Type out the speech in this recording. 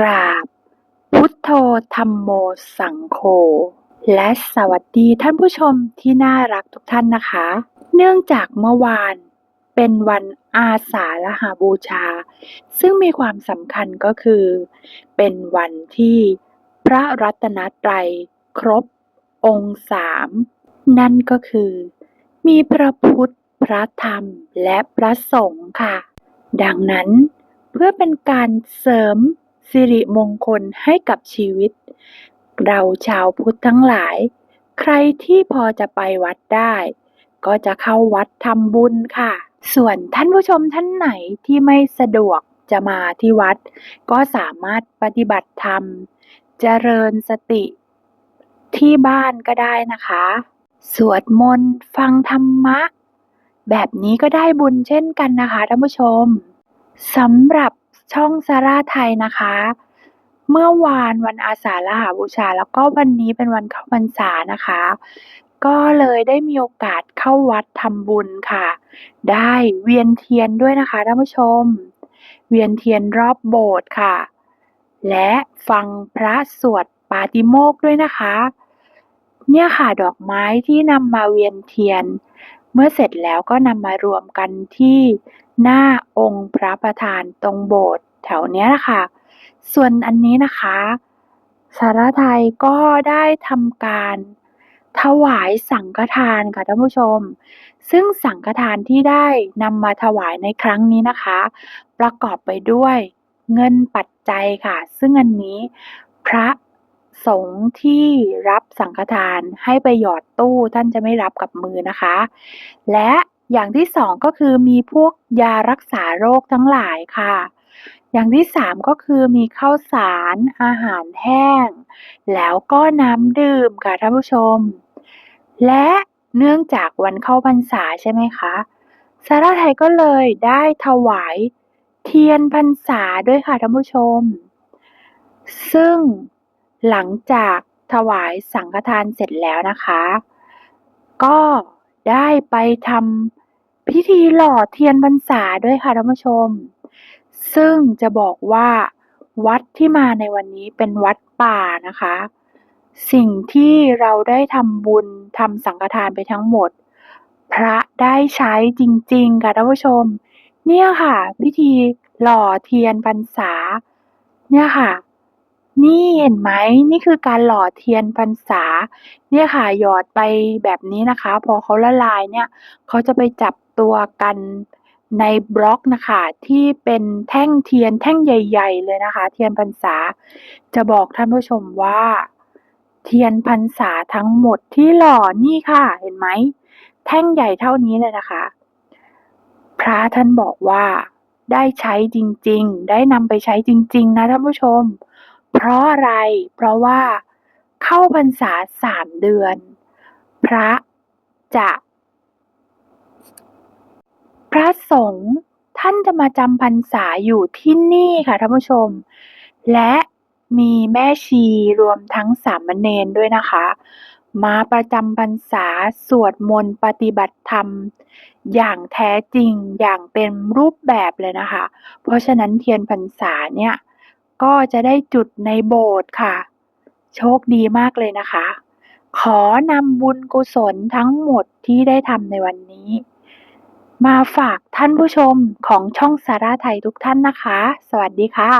กราบ พุทโธธรรมโมสังโฆและสวัสดีท่านผู้ชมที่น่ารักทุกท่านนะคะ เนื่องจากเมื่อวานเป็นวันอาสาฬหาบูชา ซึ่งมีความสำคัญก็คือ เป็นวันที่พระรัตนตรัยครบองค์สามนั่นก็คือ มีพระพุทธ พระธรรมและพระสงฆ์ค่ะ ดังนั้นเพื่อเป็นการเสริม สิริมงคลให้กับชีวิต เราชาวพุทธทั้งหลาย ใครที่พอจะไปวัดได้ ก็จะเข้าวัดทำบุญค่ะ ส่วนท่านผู้ชมท่านไหนที่ไม่สะดวกจะมาที่วัด ก็สามารถปฏิบัติธรรม เจริญสติที่บ้านก็ได้นะคะ สวดมนต์ฟังธรรมะ แบบนี้ก็ได้บุญเช่นกันนะคะท่านผู้ชมสำหรับ ช่องซาร่าไทยนะคะ เมื่อวานวันอาสาฬหาบูชา แล้วก็วันนี้เป็นวันเข้าพรรษานะคะ ก็เลยได้มีโอกาสเข้าวัดทำบุญค่ะ ได้เวียนเทียนด้วยนะคะท่านผู้ชม เวียนเทียนรอบโบสถ์ค่ะ และฟังพระสวดปาติโมกด้วยนะคะ เนี่ยค่ะดอกไม้ที่นำมาเวียนเทียน เมื่อเสร็จแล้วก็นำมารวมกันที่ หน้าองค์พระประธานตรงโบสถ์แถวเนี้ยนะคะ ส่วนอันนี้นะคะ สารไทยก็ได้ทำการถวายสังฆทานค่ะท่านผู้ชม ซึ่งสังฆทานที่ได้นำมาถวายในครั้งนี้นะคะ ประกอบไปด้วยเงินปัจจัยค่ะ ซึ่งอันนี้พระสงฆ์ที่รับสังฆทานให้ไปหยอดตู้ท่านจะไม่รับกับมือนะคะ และ อย่างที่สองก็คือมีพวกยารักษาโรคทั้งหลายค่ะ อย่างที่สามก็คือมีข้าวสารอาหารแห้ง แล้วก็น้ำดื่มค่ะท่านผู้ชม และเนื่องจากวันเข้าพรรษาใช่ไหมคะสาราไทยก็เลยได้ถวายเทียนพรรษาด้วยค่ะท่านผู้ชม ซึ่งหลังจากถวายสังฆทานเสร็จแล้วนะคะ ก็ได้ไปทำ พิธีหล่อเทียนพรรษาด้วยค่ะท่านผู้ชม ซึ่งจะบอกว่าวัดที่มาในวันนี้เป็นวัดป่านะคะ สิ่งที่เราได้ทำบุญทำสังฆทานไปทั้งหมด พระได้ใช้จริงๆค่ะท่านผู้ชม เนี่ยค่ะ พิธีหล่อเทียนพรรษา เนี่ยค่ะ นี่เห็นไหม นี่คือการหล่อเทียนพรรษา เนี่ยค่ะ หยอดไปแบบนี้นะคะ พอเขาละลายเนี่ย เขาจะไปจับตัวกันในบล็อกนะคะ ที่เป็นแท่งเทียนแท่งใหญ่ ๆ เลยนะคะ เทียนพรรษา จะบอกท่านผู้ชมว่า เทียนพรรษาทั้งหมดที่หล่อนี่ค่ะ เห็นไหม แท่งใหญ่เท่านี้เลยนะคะ พระท่านบอกว่าได้ใช้จริง ๆ ได้นำไปใช้จริง ๆ นะท่านผู้ชม เพราะอะไร เพราะว่าเข้าพรรษาสามเดือน พระจะ พระสงฆ์ท่านจะมาจำพรรษาอยู่ที่นี่ค่ะท่านผู้ชม และมีแม่ชีรวมทั้งสามเณรด้วยนะคะ มาประจำพรรษาสวดมนต์ปฏิบัติธรรม อย่างแท้จริงอย่างเต็มรูปแบบเลยนะคะ เพราะฉะนั้นเทียนพรรษาเนี่ย ก็จะได้จุดในโบสถ์ค่ะ โชคดีมากเลยนะคะ ขอนำบุญกุศลทั้งหมดที่ได้ทำในวันนี้ มาฝากท่านผู้ชมของช่องสาราไทยทุกท่านนะคะ สวัสดีค่ะ